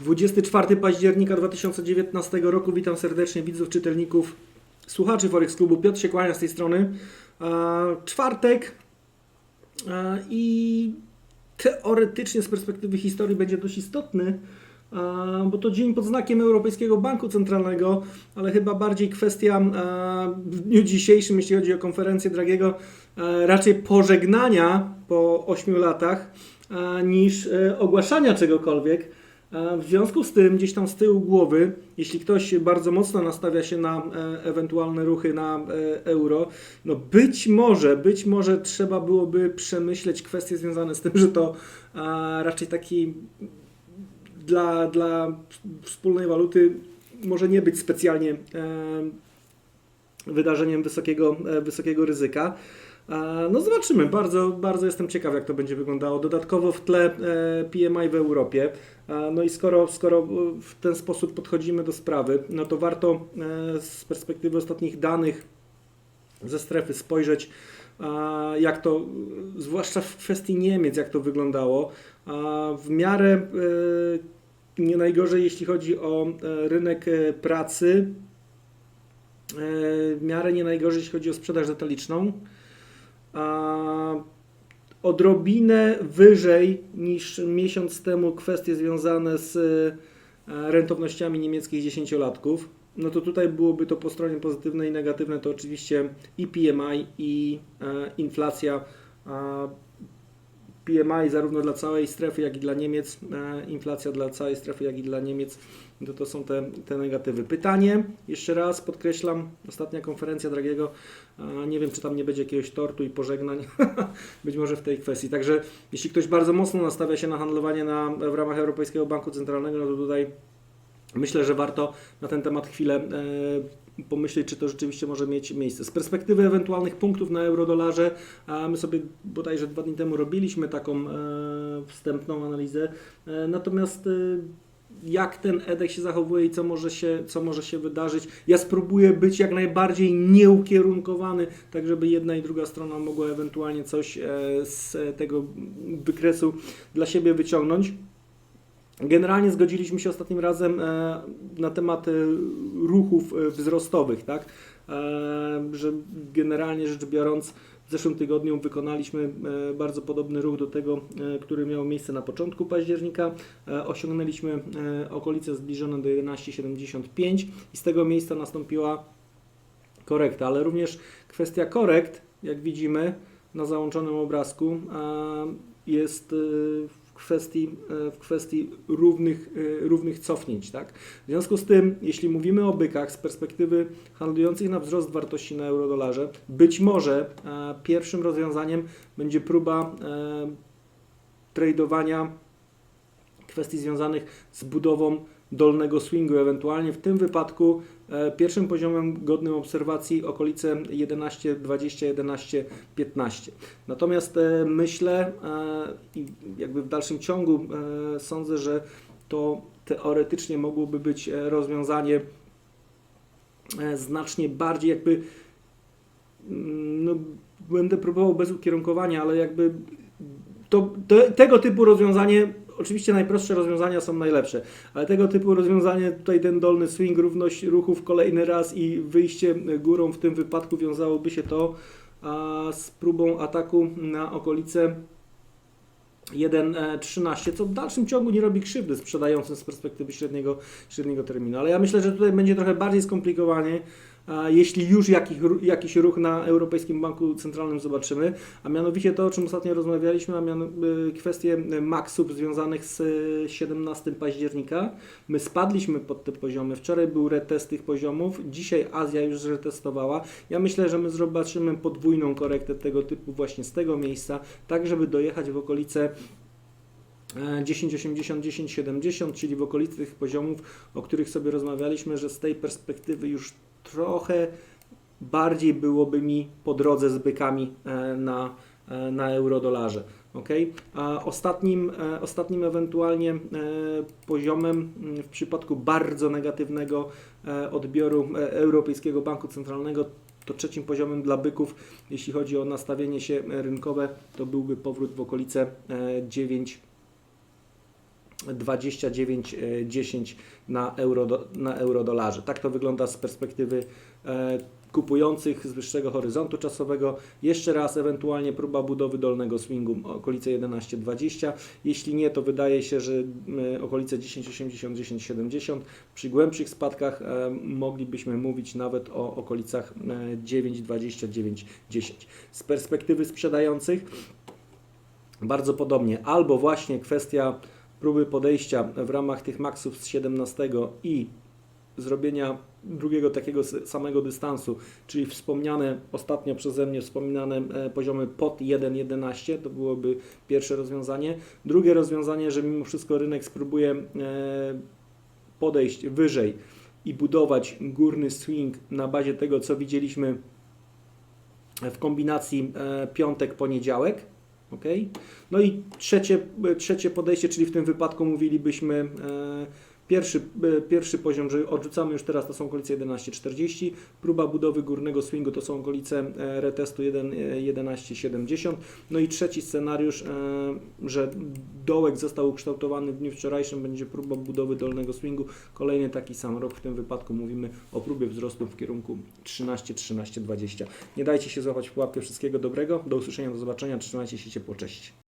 24 października 2019 roku. Witam serdecznie widzów, czytelników, słuchaczy Forex Klubu. Piotr się kłania z tej strony. E, Czwartek e, i teoretycznie z perspektywy historii będzie dość istotny, e, bo to dzień pod znakiem Europejskiego Banku Centralnego, ale chyba bardziej kwestia w dniu dzisiejszym, jeśli chodzi o konferencję Dragiego, raczej pożegnania po 8 latach niż ogłaszania czegokolwiek. W związku z tym, gdzieś tam z tyłu głowy, jeśli ktoś bardzo mocno nastawia się na e, ewentualne ruchy na e, euro, no być może, być może trzeba byłoby przemyśleć kwestie związane z tym, że to raczej taki dla, dla wspólnej waluty może nie być specjalnie e, wydarzeniem wysokiego, wysokiego ryzyka. No zobaczymy, bardzo, bardzo jestem ciekaw jak to będzie wyglądało. Dodatkowo w tle e, PMI w Europie. No i skoro, skoro w ten sposób podchodzimy do sprawy, no to warto e, z perspektywy ostatnich danych ze strefy spojrzeć, jak to, zwłaszcza w kwestii Niemiec, jak to wyglądało. W miarę e, nie najgorzej, jeśli chodzi o rynek pracy, w miarę nie najgorzej, jeśli chodzi o sprzedaż detaliczną. A, Odrobinę wyżej niż miesiąc temu kwestie związane z e, rentownościami niemieckich dziesięciolatków. No to tutaj byłoby to po stronie pozytywnej i negatywnej, to oczywiście i PMI, i e, inflacja. PMI zarówno dla całej strefy, jak i dla Niemiec, e, inflacja dla całej strefy, jak i dla Niemiec, to, to są te, te negatywy. Pytanie, jeszcze raz podkreślam, ostatnia konferencja Dragiego, e, nie wiem czy tam nie będzie jakiegoś tortu i pożegnań, być może w tej kwestii. Także jeśli ktoś bardzo mocno nastawia się na handlowanie na, w ramach Europejskiego Banku Centralnego, no to tutaj myślę, że warto na ten temat chwilę e, pomyśleć, czy to rzeczywiście może mieć miejsce. Z perspektywy ewentualnych punktów na euro-dolarze, a my sobie bodajże dwa dni temu robiliśmy taką e, wstępną analizę, e, natomiast e, jak ten EDEK się zachowuje i co może się, co może się wydarzyć. Ja spróbuję być jak najbardziej nieukierunkowany, tak żeby jedna i druga strona mogła ewentualnie coś z tego wykresu dla siebie wyciągnąć. Generalnie zgodziliśmy się ostatnim razem e, na temat ruchów e, wzrostowych, tak? E, Że generalnie rzecz biorąc, w zeszłym tygodniu wykonaliśmy bardzo podobny ruch do tego, który miał miejsce na początku października. Osiągnęliśmy okolice zbliżone do 11,75 i z tego miejsca nastąpiła korekta, ale również kwestia korekt, jak widzimy na załączonym obrazku, jest w kwestii, e, w kwestii równych, e, równych cofnięć. Tak? W związku z tym, jeśli mówimy o bykach z perspektywy handlujących na wzrost wartości na euro-dolarze, być może e, pierwszym rozwiązaniem będzie próba tradowania kwestii związanych z budową dolnego swingu, ewentualnie w tym wypadku pierwszym poziomem godnym obserwacji okolice 11,20, 11,15. Natomiast e, myślę e, i jakby w dalszym ciągu e, sądzę, że to teoretycznie mogłoby być e, rozwiązanie e, znacznie bardziej jakby mm, no, będę próbował bez ukierunkowania, ale jakby to, te, tego typu rozwiązanie, oczywiście najprostsze rozwiązania są najlepsze, ale tego typu rozwiązanie, tutaj ten dolny swing, równość ruchów kolejny raz i wyjście górą w tym wypadku wiązałoby się to a, z próbą ataku na okolice 1.13, co w dalszym ciągu nie robi krzywdy sprzedającym z perspektywy średniego, średniego terminu. Ale ja myślę, że tutaj będzie trochę bardziej skomplikowanie, jeśli już jakiś, jakiś ruch na Europejskim Banku Centralnym zobaczymy, a mianowicie to, o czym ostatnio rozmawialiśmy, a miano, y, kwestie maksów związanych z y, 17 października. My spadliśmy pod te poziomy. Wczoraj był retest tych poziomów, dzisiaj Azja już retestowała. Ja myślę, że my zobaczymy podwójną korektę tego typu właśnie z tego miejsca, tak żeby dojechać w okolice e, 1080, 1070, czyli w okolicy tych poziomów, o których sobie rozmawialiśmy, że z tej perspektywy już trochę bardziej byłoby mi po drodze z bykami e, na, e, na euro-dolarze. Okay? A ostatnim, e, ostatnim ewentualnie poziomem mm, w przypadku bardzo negatywnego odbioru Europejskiego Banku Centralnego to trzecim poziomem dla byków, jeśli chodzi o nastawienie się rynkowe, to byłby powrót w okolice e, 9 29,10 na euro, na euro dolarze. Tak to wygląda z perspektywy e, kupujących z wyższego horyzontu czasowego. Jeszcze raz ewentualnie próba budowy dolnego swingu okolice 11,20. Jeśli nie, to wydaje się, że e, okolice 10,80, 10,70. Przy głębszych spadkach e, moglibyśmy mówić nawet o okolicach e, 9,20, 9,10. Z perspektywy sprzedających bardzo podobnie. Albo właśnie kwestia próby podejścia w ramach tych maksów z 17 i zrobienia drugiego takiego samego dystansu, czyli wspomniane ostatnio przeze mnie wspominane e, poziomy pod 1.11, to byłoby pierwsze rozwiązanie. Drugie rozwiązanie, że mimo wszystko rynek spróbuje e, podejść wyżej i budować górny swing na bazie tego, co widzieliśmy w kombinacji e, piątek-poniedziałek. Ok? No i trzecie, e, trzecie podejście, czyli w tym wypadku mówilibyśmy e, pierwszy, e, pierwszy poziom, że odrzucamy już teraz, to są okolice 11,40, próba budowy górnego swingu to są okolice e, retestu 1, e, 11,70, no i trzeci scenariusz, że dołek został ukształtowany w dniu wczorajszym, będzie próba budowy dolnego swingu, kolejny taki sam rok, w tym wypadku mówimy o próbie wzrostu w kierunku 13-13,20. Nie dajcie się złapać w pułapkę. Wszystkiego dobrego, do usłyszenia, do zobaczenia, trzymajcie się ciepło, cześć.